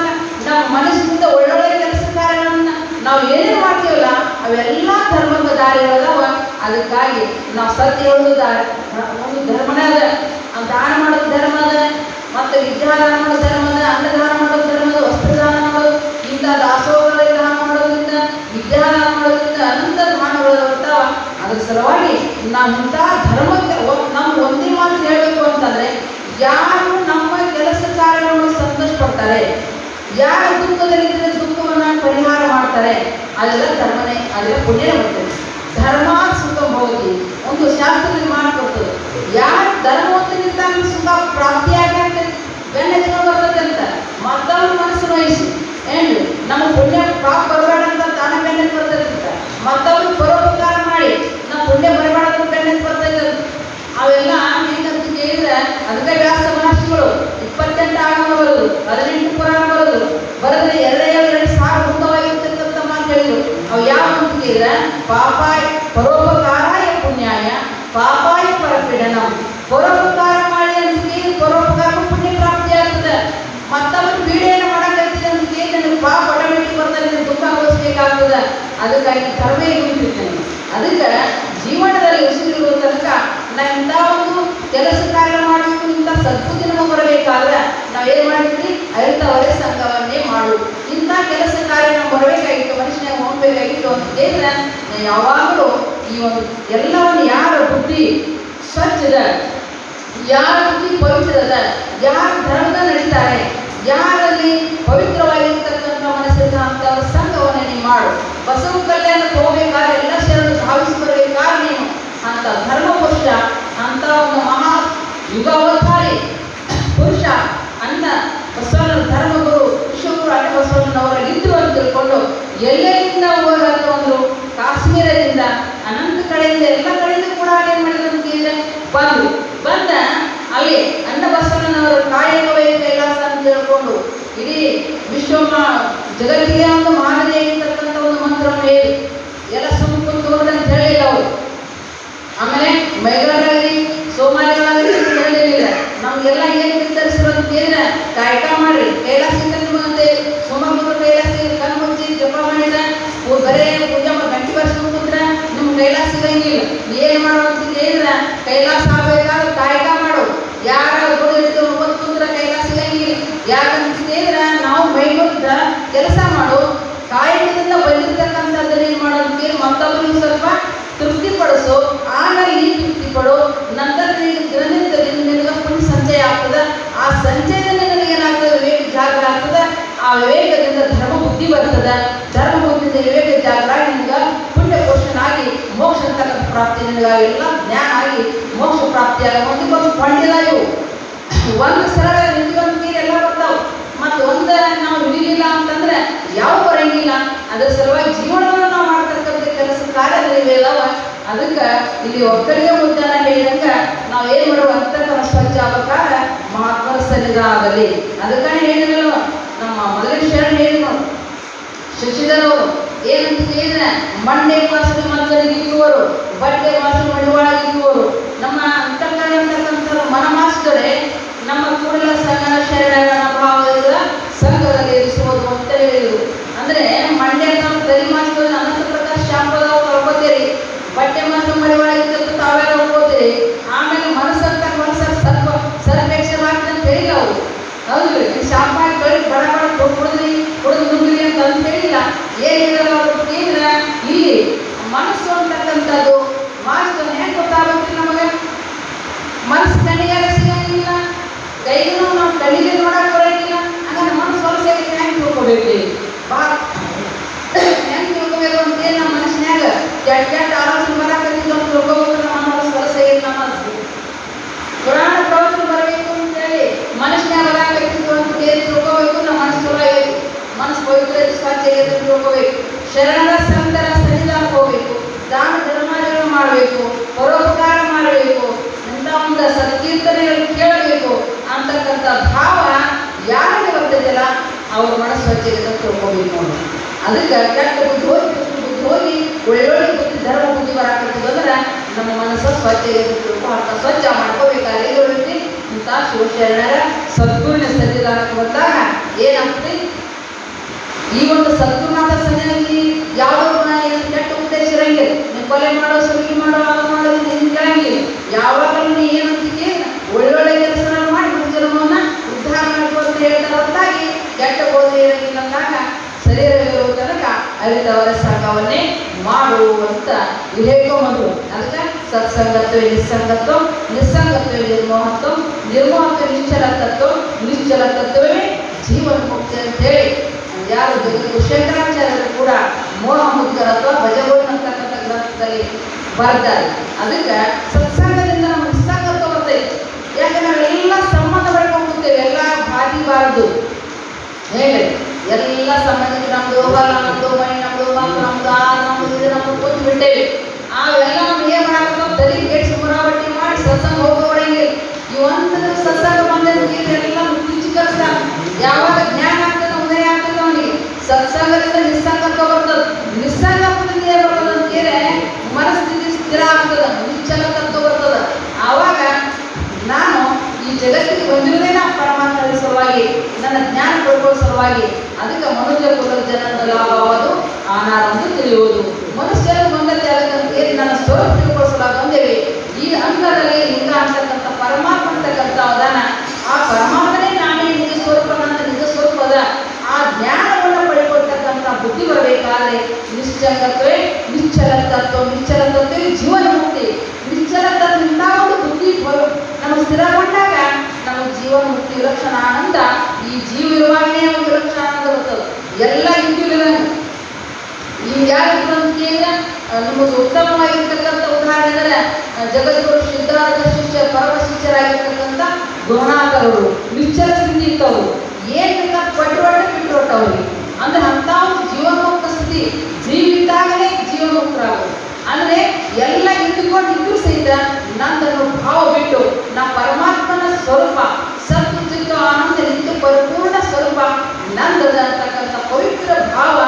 S1: ನಮ್ಮ ಮನಸ್ಸಿನಿಂದ ಒಳ್ಳೊಳ್ಳೆ ಕೆಲಸ ಕಾರ್ಯಗಳನ್ನ ನಾವು ಏನೇನು ಮಾಡ್ತೀವಲ್ಲ, ಅವೆಲ್ಲ ಧರ್ಮದ ದಾರಿಗಳದಾವ ಅದಕ್ಕಾಗಿ ನಾವು ಸತ್ಯ ಹೇಳೋದು ದಾರಿ, ಒಂದು ಧರ್ಮನೇ ಅದ. ದಾನ ಮಾಡೋದು ಧರ್ಮ ಅದ, ಮತ್ತು ವಿದ್ಯಾದಾನ ಮಾಡೋದು ಇಂಥ ಧರ್ಮಕ್ಕೆ ನಮ್ಮ ಒಂದೇ ಮಾತು ಹೇಳಬೇಕು ಅಂತಂದ್ರೆ, ಯಾರು ನಮ್ಮ ಕೆಲಸ ಕಾರ್ಯಗಳನ್ನು ಸಂತೋಷ ಪಡ್ತಾರೆ ಯಾರು ದುಃಖದಲ್ಲಿದ್ದರೆ ದುಃಖವನ್ನು ಪರಿಹಾರ ಮಾಡ್ತಾರೆ, ಅಲ್ಲೆಲ್ಲ ಧರ್ಮನೇ ಅದೆಲ್ಲ ಪುಣ್ಯ ಬರ್ತದೆ. ಧರ್ಮ ಸುಖ ಭೋಗಿ, ಒಂದು ಶಾಸ್ತ್ರದಲ್ಲಿ ಮಾಡಿಕೊಡ್ತದೆ ಯಾರು ಧರ್ಮವಂತನಿರ್ತಾನೆ ಸುಖ ಪ್ರಾಪ್ತಿಯಾಗಿ ಬೆನ್ನಚ್ಕೊಂಡು ಬರ್ತದೆ ಅಂತ. ಮತ್ತೊಂದು ಮನಸ್ಸು ವಹಿಸಿ ಏನು ನಮ್ಮ ಪುಣ್ಯ ಪಾಪ ಬರಬೇಡ ಅಂತ ತಾನೇ ಬೆಣ್ಣೆ ಬರ್ತದೆ ಅಂತ. ಮತ್ತವ್ರು ಪರೋಪಕಾರ ಮಾಡಿ ನಮ್ಮ ಪುಣ್ಯ ಬರಬೇಡ ಅಂತ ಬೆನ್ನಕ್ಕೆ ಬರ್ತದೆ ಅಂತ. ಅವೆಲ್ಲ ಹೆಂಗಂತ ಕೇಳಿದ್ರೆ ಅದಕ್ಕೆ ವ್ಯಾಸ ಮಹರ್ಷಿಗಳು ಇಪ್ಪತ್ತೆಂಟು ಆಗಮ ಬರೋದು, ಹದಿನೆಂಟು ಪುರಾಣ ಬರೋದು, ಬರೆದ್ರೆ ಎರಡೇ ಎರಡು ಸಾವಿರ ಉತ್ತಮವಾಗಿರ್ತಕ್ಕಂಥ ಮಾತು ಹೇಳಿದ್ರು. ಅವು ಯಾವ ಅಂತ ಕೇಳಿದ್ರೆ, ಪಾಪಾಯ ಪರೋಪಕಾರಾಯ ಪುಣ್ಯಾಯ, ಪಾಪಾಯ ಪರಪೀಡನ. ಪರೋಪಕಾರ ಮಾಡಿ ಅಂತ ಕೇಳಿ ಪರೋಪಕಾರ ಪುಣ್ಯ ಪ್ರಾಪ್ತಿ ಆಗ್ತದೆ ಮತ್ತವರು ಪೀಡೆಯನ್ನು ಮಾಡಕತ್ತಿದೆ ಅಂತ ಕೇಳಿ ನನಗೆ ಪಾಪ ಆಟೋಮೆಟಿಕ್ ಬರ್ತದೆ ದುಃಖ ಅನುಭವಿಸ್ಬೇಕಾಗ್ತದೆ. ಅದಕ್ಕಾಗಿ ಕರ್ಮೇ ಅದಕ್ಕೆ ಜೀವನದಲ್ಲಿ ಉಸಿರಿರುವ ತನಕ ನಾ ಇಂಥ ಒಂದು ಕೆಲಸ ಕಾರ್ಯ ಮಾಡಬೇಕು ಇಂಥ ಸದ್ಬುದ್ಧಿ ನಮಗೆ ಬರಬೇಕಾದ್ರೆ ನಾವೇನು ಮಾಡಿದ್ವಿ ಅರಿತವರೇ ಸಂಘವನ್ನೇ ಮಾಡು ಇಂಥ ಕೆಲಸ ಕಾರ್ಯ ನಾವು ಬರಬೇಕಾಗಿತ್ತು ಮನುಷ್ಯನಾಗ ಅಂತ ಕೇಳಿದ್ರೆ ಯಾವಾಗಲೂ ಈ ಒಂದು ಎಲ್ಲವನ್ನು ಯಾರ ಬುದ್ಧಿ ಸ್ವಚ್ಛದ, ಯಾರ ಬುದ್ಧಿ ಪವಿತ್ರದ, ಯಾರ ಧರ್ಮದ ನಡೀತಾರೆ, ಯಾರಲ್ಲಿ ಪವಿತ್ರವಾಗಿರ್ತಕ್ಕಂಥ ಮನಸ್ಸಿನ ಸಂಘವನ್ನು ನೀನು ಮಾಡು. ಬಸವ ಕಲ್ಯಾಣ ತಗೋಬೇಕಾದ್ರೆ ಎಲ್ಲ ಶರಣರು ಭಾವಿಸಿಕೊಳ್ಬೇಕಾದ್ರೆ ನೀನು ಅಂತ ಧರ್ಮ ಪುರುಷ ಅಂತ ಒಂದು ಮಹಾ ಯುಗಾವತಾರಿ ಪುರುಷ ಅನ್ನ ಬಸವನ ಧರ್ಮಗುರು ವಿಶ್ವಗುರು ಅಣ್ಣ ಬಸವಣ್ಣನವರ ಇದ್ರು ಅಂತ ತಿಳ್ಕೊಂಡು ಎಲ್ಲೆಲ್ಲಿಂದ ಒಂದು ಕಾಶ್ಮೀರದಿಂದ ಅನಂತ ಕಡೆಯಿಂದ ಎಲ್ಲ ಕಡೆಯಿಂದ ಕೂಡ ಏನು ಮಾಡಿದ್ರು ಅಂತ ಕೇಳಿದ್ರೆ ಬಂದ್ರು ಬಂದ ಅಲ್ಲಿ ಅನ್ನಬಸವನವರು ಕಾಯಕವೇ ಕೈಲಾಸ ಅಂತ ಹೇಳ್ಕೊಂಡು ಇಡೀ ವಿಶ್ವ ಜಗತ್ತಿಗೆ ಒಂದು ಮಾದರಿಯಾಗಿರ್ತಕ್ಕಂಥ ಒಂದು ಮಂತ್ರವನ್ನು ಹೇಳಿ, ಎಲ್ಲ ಸುಮ್ಮ ಕುಂತು ಅಂತ ಹೇಳಿಲ್ಲ ಅವರು. ಆಮೇಲೆ ಮೈಗಾರಾಗಲಿ ಸೋಮಾರಿಗಳಾಗಲಿ ಹೇಳಿರಲಿಲ್ಲ ನಮಗೆಲ್ಲ ಏನ್ ವಿತರಿಸಿದ್ರು ಅಂತ ಕೇಳಿದ್ರೆ ಕಾಯಕ ಮಾಡ್ರಿ ಕೈಲಾಸ ನಿಮ್ಮಂತೆ ಸೋಮಗುರು ಕೈಲಾಸ ಕಣ್ಣು ಮುಚ್ಚಿ ಜಪ ಮಾಡಿದ ಓ ಬರೇ ಪೂಜೆ ಮಾಡಿ ಗಂಟೆ ಬರ್ಸ್ಕೊಂಡು ಕುಂತ್ರ ನಿಮ್ ಕೈಲಾಸ ಇರಂಗಿಲ್ಲ ಏನ್ ಮಾಡೋ ಅಂತ ಕೇಳಿದ್ರೆ ಕೈಲಾಸ ಆಗ್ಬೇಕಾದ್ರೆ ಕಾಯಕ ಮಾಡು ಯಾರ ಒಬ್ಬತ್ತು ಕುಂತ್ರ ಕೈಲಾಸ ಇರಂಗಿಲ್ಲ ಅಂದ್ರೆ ನಾವು ಮೈಗೊತ್ತ ಕೆಲಸ ಮಾಡು ಕಾಯಕದಿಂದ ಬಂದಿರ್ತಕ್ಕಂಥದ್ದನ್ನ ಏನ್ ಮಾಡೋದಕ್ಕೆ ಮತ್ತೊಬ್ಬರು ಸ್ವಲ್ಪ ತೃಪ್ತಿಪಡಿಸು, ಆಮೇಲೆ ಈ ತೃಪ್ತಿ ಪಡು ನಂತರ ಸಂಜಯ ನಿನಗೆ ಫುಲ್ ಸಂಚಯ ಆಗ್ತದೆ. ಆ ಸಂಚಯದಿಂದ ನಿನಗೆ ಏನಾಗ್ತದೆ? ವಿವೇಕ ಜಾಗರ ಆಗ್ತದ. ಆ ವಿವೇಕದಿಂದ ಧರ್ಮ ಬುದ್ಧಿ ಬರ್ತದ. ಧರ್ಮ ಬುದ್ಧಿಯಿಂದ ವಿವೇಕ ಜಾಗರ ಪುರುಷನಾಗಿ ಮೋಕ್ಷ ಅಂತಕ್ಕಂಥ ಪ್ರಾಪ್ತಿ ನಿನಗೆ ಎಲ್ಲ ಜ್ಞಾನ ಆಗಿ ಮೋಕ್ಷ ಪ್ರಾಪ್ತಿಯಾಗ ಒಂದು ಪಂಡಿತ ಇವು. ಒಂದು ಸರಳ ನಿಂತ್ಕೊಂಡ್ಕಿ ಎಲ್ಲ ಬರ್ತಾವೆ. ಮತ್ತು ಒಂದು ನಾವು ಹಿಡಿಲಿಲ್ಲ ಅಂತಂದ್ರೆ ಯಾವ ಬರಂಗಿಲ್ಲ ಅದ್ರ ಸಲುವಾಗಿ ಜೀವನವನ್ನು ನಾವು ಮಾಡ್ತಕ್ಕಂಥ ಕೆಲಸ ಅದಾವ ಅದಕ್ಕೆ ಇಲ್ಲಿ ಒಕ್ಕಲಿಗೆ ಉದ್ಯಾನ ಹೇಳಿದಂಗ ನಾವು ಏನು ಮಾಡುವ ಅಂತಕ್ಕಂಥ ಸ್ವಚ್ಛ ಆಗ್ಬೇಕಾದ್ರೆ ಮಹಾತ್ಮರ ಸನ್ನಿಧಾನದಲ್ಲಿ ಅದಕ್ಕಾಗಿ ಹೇಳಿದ್ರು ನಮ್ಮ ಮೊದಲಿನ ಶರಣ ಹೇಳಿದ್ರು. ಶಿಕ್ಷಿತರವರು ಏನಂತ ಹೇಳಿದ್ರೆ ಮಂಡೆ ಮಾಸದ ಮಂದರಿಗೆ ಇರುವರು ಬಟ್ಟೆ ವಾಸನೆ ಮಡಿವಾಳಗೆ ನಮ್ಮ ಅಂತರ್ಗತ ಮನ ಮಾಸ್ತರೆ ನಮ್ಮ ಕೂಡಲ ಸಂಗನ ಶರಣರ ಭಾವದ ಸಂಘದಲ್ಲಿ ಇರಿಸುವುದು ಅಂತ ಹೇಳಿದರು ಅಂದ್ರೆ ಮಂಡ್ಯ ನಾವು ದರಿ ಮಾಸ್ತದ ಅನಂತ ಪ್ರಕಾಶ್ ಶಾಂಪದ ಹೋಗ್ತೀರಿ ಬಟ್ಟೆ ಮಾಸ ಮಡಿವಾಳಗೆ ತಾವೆಲ್ಲ ಹೋಗ್ತೀರಿ ಆಮೇಲೆ ಮನಸ್ಸಂತ ಮನಸ್ಸಲ್ಲಿ ಸರ್ವ ಸರ್ವೇಕ್ಷ ಮಾಡ್ತಾರೆ ಅಂತ ಹೇಳಿಲ್ಲ ಅವರು ಹೌದು ಶಾಪ ಕಳಿ ಬಡ ಬಡ ಕೊಡ್ಬಿಡಿದ್ರಿ ಕುಡಿದು ನುಗ್ಗಿರಿ ಅಂತ ಅಂತ ಹೇಳಿಲ್ಲ ಏನಿಲ್ಲ ಅವರು ಕೇಳಿದ್ರೆ ಇಲ್ಲಿ ಮನಸ್ಸು ಅಂತಕ್ಕಂಥದ್ದು ಮಾಸ್ತು ಹೆಂಗೆ ಗೊತ್ತಾಗುತ್ತೆ ನಮಗೆ ಮನಸ್ಸು ಕಣ್ಣಿಗಾರ ಸಿಗಂಗಿಲ್ಲ ಕೈಗೂ ನಾವು ಕಣ್ಣಿಗೆ ನೋಡಕ್ ಬರಂಗಿಲ್ಲ ಹಂಗಾರೆ ಮನಸ್ಸು ಹೊಲಸೆ ಹೆಂಗೆ ತಿಳ್ಕೊಬೇಕು ಬಾ ಹೆಂಗೆ ತಿಳ್ಕೊಬೇಕು ಅಂತ ಹೇಳಿ ನಮ್ಮ ಮನಸ್ಸಿನ್ಯಾಗ ಕೆಟ್ಟ ಕೆಟ್ಟ ಆಲೋಚನೆ ಬರಾಕತ್ತಿದ್ದು ಅಂತ ತಿಳ್ಕೊಬೇಕು ನಮ್ಮ ಮನಸ್ಸು ಹೊಲಸೆ ಐತಿ ನಮ್ಮ ಮನಸ್ಸು ಪುರಾಣ ಪ್ರವಚನ ಬರಬೇಕು ಅಂತೇಳಿ ಮನಸ್ಸಿನಾಗ ಬರಾಕತ್ತಿದ್ದು ಅಂತ ಕೇಳಿ ತಿಳ್ಕೋಬೇಕು ನಮ್ಮ ಮನಸ್ಸು ಚಲೋ ಆಗೈತಿ ಮನಸ್ಸು ಪವಿತ್ರ ಐತಿ, ಸ್ವಚ್ಛ ಆಗೈತಿ ಅಂತ ತಿಳ್ಕೋಬೇಕು ಶರಣರ ಸಂತರ ಸನ್ನಿಧಾನ ಹೋಗ್ಬೇಕು. ದಾನ ಧರ್ಮಗಳನ್ನು ಮಾಡಬೇಕು. ಪರೋಪಕಾರ ಮಾಡಬೇಕು. ಅಂತ ಒಂದು ಸತ್ಕೀರ್ತನೆಗಳು ಕೇಳಬೇಕು ಅಂತಕ್ಕಂಥ ಭಾವ ಯಾರಿಗೆ ಬರ್ತದಲ್ಲ ಅವ್ರ ಮನಸ್ಸು ಅಂತ ತಿಳ್ಕೋಬೇಕು ಅದಕ್ಕೆ ಕೆಟ್ಟ ಬುದ್ಧಿ ಹೋಗಿ ಬುದ್ಧಿ ಹೋಗಿ ಒಳ್ಳೊಳ್ಳೆ ಬುದ್ಧಿ, ಧರ್ಮ ಬುದ್ಧಿ ಬರಾಕತ್ತಿದ್ದು ಅಂದ್ರೆ ನಮ್ಮ ಮನಸ್ಸು ಸ್ವಚ್ಛ ಇರಬೇಕು ಅಂತ ಸ್ವಚ್ಛ ಮಾಡ್ಕೋಬೇಕಾದ್ರೆ ಇಂಥ ಶಿವಶರಣರ ಸದ್ಗುರುವಿನ ಸನ್ನಿಧಾನಕ್ಕೆ ಬಂದಾಗ ಏನಾಗ್ತದೆ? ಈ ಒಂದು ಸನ್ನಿಧಾನಕ್ಕೆ ಯಾವುದೋ ಗುಣ ಕೆಟ್ಟ ಉದ್ದೇಶ ಇರಂಗಿಲ್ಲ. ನೀವು ಕೊಲೆ ಮಾಡೋ ಸುರುಗಿ ಮಾಡೋ ಮಾಡೋದು ನಿಂತಾಗಿ ಯಾವಾಗಲೂ ನೀ ಏನಂತಿಗೆ ಒಳ್ಳೊಳ್ಳೆ ಕೆಲಸ ಮಾಡಿ ಜನ್ಮವನ್ನ ಉದ್ಧಾರ ಮಾಡ್ಕೊ ಅಂತ ಹೇಳ್ತಾರೆ ಹೊರತಾಗಿ ಕೆಟ್ಟ ಬೋಧ ಇರಂಗಿಲ್ಲ ಅಂದಾಗ ಶರೀರವಿರುವ ತನಕ ಅರಿತವರ ಸಂಘವನ್ನೇ ಮಾಡು ಅಂತ ವಿವೇಕವಂತರು ಅದಕ್ಕೆ ಸತ್ಸಂಗತ್ವ ನಿಸ್ಸಂಗತ್ವ? ನಿಸ್ಸಂಗತ್ವ ನಿರ್ಮೋಹತ್ವ? ನಿರ್ಮೋಹತ್ವ ನಿಶ್ಚಲ ತತ್ವ ನಿಶ್ಚಲ ತತ್ವವೇ ಜೀವನ ಮುಕ್ತಿ ಅಂತ ಹೇಳಿ ಯಾರು ಜಗತ್ತು ಶಂಕರಾಚಾರ್ಯರು ಕೂಡ ಮೋಹ ಅಥವಾ ಭಜಗೋನ್ ಅಂತಕ್ಕಂಥ ಗ್ರಂಥದಲ್ಲಿ ಬರ್ತಾರೆ ಅದಕ್ಕೆ ಸತ್ಸಂಗದಿಂದ ನಮ್ಮ ನಿಸ್ಸಂಗತ್ವ ಬರ್ತೈತಿ ಯಾಕೆ ನಾವೆಲ್ಲ ಸಂಬಂಧ ಬೆಳ್ಕೊಂಡ್ಬಿಡ್ತೇವೆ ಎಲ್ಲ ಬಾದಿಬಾರದು ಹೇಳಿ ಎಲ್ಲ ಸಂಬಂಧಿಕ ನಮ್ದು ಹೊಲ ನಮ್ದು ಮನೆ ನಮ್ದು ಮಾತು, ನಮ್ದು ಆ ನಮ್ದು ಇದು, ನಮ್ದು ಕೂತು ಬಿಟ್ಟೇವಿ ಅವೆಲ್ಲ ನಮ್ಗೆ ಏನು ಮಾಡಬೇಕು ತಲೆ ಕೆಡ್ಸಿ ಮುರಾವಟಿ ಮಾಡಿ ಸತ್ಸಂಗ ಹೋಗೋವರೆಗೆ ಇವಂತ ಸತ್ಸಂಗ ಬಂದ್ರೆ ಎಲ್ಲ ಮುಚ್ಚಿಕರಿಸ್ತಾರ ಯಾವಾಗ ಜ್ಞಾನ ಆಗ್ತದೆ ಉದಯ ಆಗ್ತದೆ ಅವನಿಗೆ ಸತ್ಸಂಗದಿಂದ ನಿಸ್ಸಂಗತ್ವ ಬರ್ತದೆ ನಿಸ್ಸಂಗತ್ವದಿಂದ ಏನ್ ಬರ್ತದೆ ಅಂತ ಕೇಳಿದ್ರೆ ಮನಸ್ಥಿತಿ ಸ್ಥಿರ ಆಗ್ತದ ನಿಶ್ಚಲ ತತ್ವ ಬರ್ತದ ಆವಾಗ ನಾನು ಈ ಜಗತ್ತಿಗೆ ಬಂದಿರುವುದೇ ನಾವು ಪರಮಾತ್ಮನ ಸಲುವಾಗಿ ನನ್ನ ಜ್ಞಾನ ಪಡ್ಕೊಳ್ಳೋ ಸಲುವಾಗಿ ಅದಕ್ಕೆ ಮನುಷ್ಯ ಜನರ ಲಾಭವಾದು ಆನಾರಂದು ತಿಳಿಯುವುದು. ಮನುಷ್ಯರು ಬಂದಲ್ಲಿ ಆಗಂತೇಳಿ ನನ್ನ ಸ್ವರೂಪ ತಿಳ್ಕೊಳಿಸಲಾಗ ಬಂದೇವೆ ಈ ಅಂಗದಲ್ಲಿ ಲಿಂಗ ಅಂತಕ್ಕಂಥ ಪರಮಾತ್ಮ ಅಂತಕ್ಕಂಥ ಅವಧಾನ. ಆ ಪರಮಾತ್ಮನೇ ನಾನೇ ನಿಜ ಸ್ವರೂಪ ನನ್ನ ನಿಜ ಸ್ವರೂಪದ ಆ ಜ್ಞಾನವನ್ನು ಬುದ್ಧಿ ಬರಬೇಕಾದ್ರೆ ನಿಶ್ಚಲತ್ವೇ ನಿಶ್ಚಲ ತತ್ವ ನಿಶ್ಚಲ ತತ್ವೇ ಜೀವನ ಮುಕ್ತಿ ನಿಶ್ಚಲ ತತ್ವದಿಂದ ಒಂದು ಬುದ್ಧಿ ನಮಗೆ ಸ್ಥಿರಗೊಂಡಾಗ ನಮ್ಮ ಜೀವನ ಮುಕ್ತಿ ವಿಲಕ್ಷಣ ಆನಂದ ಈ ಜೀವ ನಿರ್ವಹಣೆ ಒಂದು ಆನಂದ ಬರ್ತದೆ ಎಲ್ಲ ಇಂದಿಲ್ಲ ಈ ಯಾರು ಆ, ನಿಮಗೆ ಉತ್ತಮವಾಗಿರ್ತಕ್ಕಂಥ ಉದಾಹರಣೆ ಅಂದರೆ ಜಗದ್ಗುರು ಸಿದ್ಧಾರ್ಥ ಶಿಷ್ಯ ಪರಮ ಶಿಷ್ಯರಾಗಿರ್ತಕ್ಕಂಥ ಗುರುನಾಥರವರು ನಿಶ್ಚಲ ಸ್ಥಿತಿ ಇತ್ತವರು ಏನು ಕೊಟ್ಟು ಒಟ್ಟು ಬಿಟ್ಟು ಅವ್ರಿಗೆ ಅಂದ್ರೆ ಅಂತ ಒಂದು ಜೀವನ್ಮುಕ್ತ ಸ್ಥಿತಿ. ಜೀವಿದ್ದಾಗಲೇ ಜೀವನ್ಮುಕ್ತರಾಗೋದು ಅಂದ್ರೆ ಎಲ್ಲ ಇಟ್ಟುಕೊಂಡು ಇದ್ರೂ ಸಹಿತ ನಂದನ್ನು ಭಾವ ಬಿಟ್ಟು ನಮ್ಮ ಪರಮಾತ್ಮನ ಸ್ವರೂಪ ಸತ್ತು ಚಿತ್ತ ಆನಂದ ನಿತ್ಯ ಪರಿಪೂರ್ಣ ಸ್ವರೂಪ, ನಂದದ ಅಂತಕ್ಕಂಥ ಪವಿತ್ರ ಭಾವ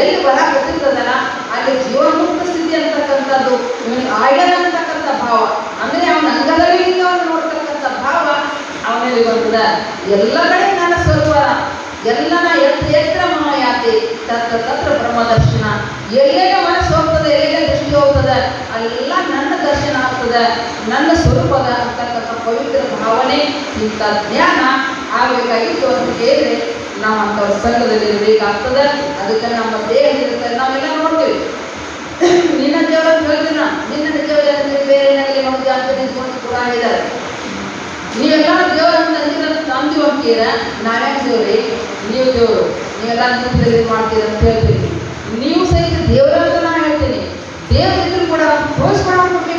S1: ಎಲ್ಲಿ ಬರ ಗೊತ್ತಿರ್ತದಲ್ಲ, ಅಲ್ಲಿ ಜೀವನ್ಮುಕ್ತ ಸ್ಥಿತಿ ಅಂತಕ್ಕಂಥದ್ದು ಇವನಿಗೆ ಆಯ್ಡನ್ ಅಂತಕ್ಕಂಥ ಭಾವ. ಅಂದ್ರೆ ಅವನ ಅಂಗದಲ್ಲಿ ಅವನು ನೋಡ್ತಕ್ಕಂಥ ಭಾವ ಅವನಲ್ಲಿ ಬರ್ತದ. ಎಲ್ಲ ಕಡೆ ನನ್ನ ಸ್ವರೂಪ ಎಲ್ಲನ ಎತ್ತ ಎತ್ತರ ಮನೋಯಾತಿ ತತ್ರ ತತ್ರ ಬ್ರಹ್ಮದರ್ಶನ, ಎಲ್ಲೆಲ್ಲ ಮನಸ್ಸು ಹೋಗ್ತದೆ ಎಲ್ಲೆಲ್ಲ ದೃಷ್ಟಿ ಹೋಗ್ತದೆ ಅಲ್ಲೆಲ್ಲ ನನ್ನ ನನ್ನ ಸ್ವರೂಪದ ಅಂತಕ್ಕಂಥ ಪವಿತ್ರ ಭಾವನೆ, ಇಂಥ ಜ್ಞಾನ ಆಗಬೇಕಾಗಿತ್ತು ಅಂತ ಕೇಳಿದ್ರೆ ನಾವು ಅಂತ ಸಂಘದಲ್ಲಿ ಇರಬೇಕಾಗ್ತದೆ. ಅದಕ್ಕೆ ನಮ್ಮ ದೇಹ ಇರುತ್ತೆ ನಾವೆಲ್ಲ ನೋಡ್ತೀವಿ. ನಿನ್ನ ದೇವರ ಅಂತ ನಾವು ನಿನ್ನ ದೇವರ ಬೇರೆ ನನಗೆ ಮಗ ಜಾಸ್ತಿ ನಿಂತ್ಕೊಂಡು ಕೂಡ ಇದ್ದಾರೆ ನೀವೆಲ್ಲ ದೇವರನ್ನು ಅಂತ ಅಂದಿರ ಅಂತೀವಿ ಅಂತೀರ ನಾವ್ಯಾಕೆ ದೇವ್ರಿ ನೀವು ದೇವರು. ನೀವೆಲ್ಲ ಇದು ಮಾಡ್ತೀರ ಅಂತ ಹೇಳ್ತೀವಿ. ನೀವು ಸಹಿತ ದೇವರ ಅಂತ ನಾ ಹೇಳ್ತೀನಿ. ದೇವರಿದ್ರು ಕೂಡ ತೋರಿಸ್ಕೊಡೋಕೆ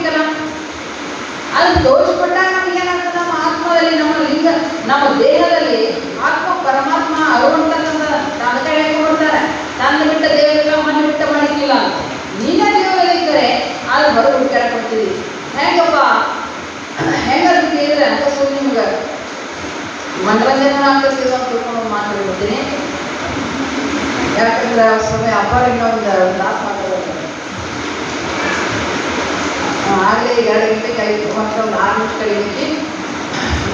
S1: ಕೊಡ್ಬೇಕಲ್ಲ ತೋರಿಸ್ಕೊಂಡಾಗ ನಮ್ಗೆ ಏನಾಗ್ತದೆ? ನಮ್ಮ ಆತ್ಮದಲ್ಲಿ, ನಮ್ಮ ಲಿಂಗ, ನಮ್ಮ ದೇಹದಲ್ಲಿ ಆತ್ಮ ಪರಮಾತ್ಮ ಅರುವಂತಕ್ಕಂಥ ಕಡೆ ಕೊಡ್ತಾರೆ ತಂದೆ ಬಿಟ್ಟ ದೇವರಿಲ್ಲ ಮನೆ ಬಿಟ್ಟ ಮಾಡಿಕ್ಕಿಲ್ಲ ನೀನೇ ದೇವರಲ್ಲಿ ಇದ್ದರೆ ಅದು ಹೊರಗೆ ಕೊಡ್ತೀವಿ ಹೆಂಗಪ್ಪ? ಹೆಂಗದು ಕೇಳಿದ್ರೆ ಅಂತ ಸುಮ್ಮನೆ ನಿಮ್ಗೆ ಮನರಂಜನೆ ಆಗ್ತದೆ ತಿಳ್ಕೊಂಡು ಮಾತಾಡ್ಬಿಡ್ತೀನಿ. ಯಾಕಂದ್ರೆ ಸಮಯ ಇನ್ನೊಂದು ಒಂದು ಆಗಲೇ ಎರಡು ಗಂಟೆ ಆಯಿತು ಮತ್ತೆ ಒಂದು ಆರು ನಿಮಿಷ ಕಳಿಲಿಕ್ಕೆ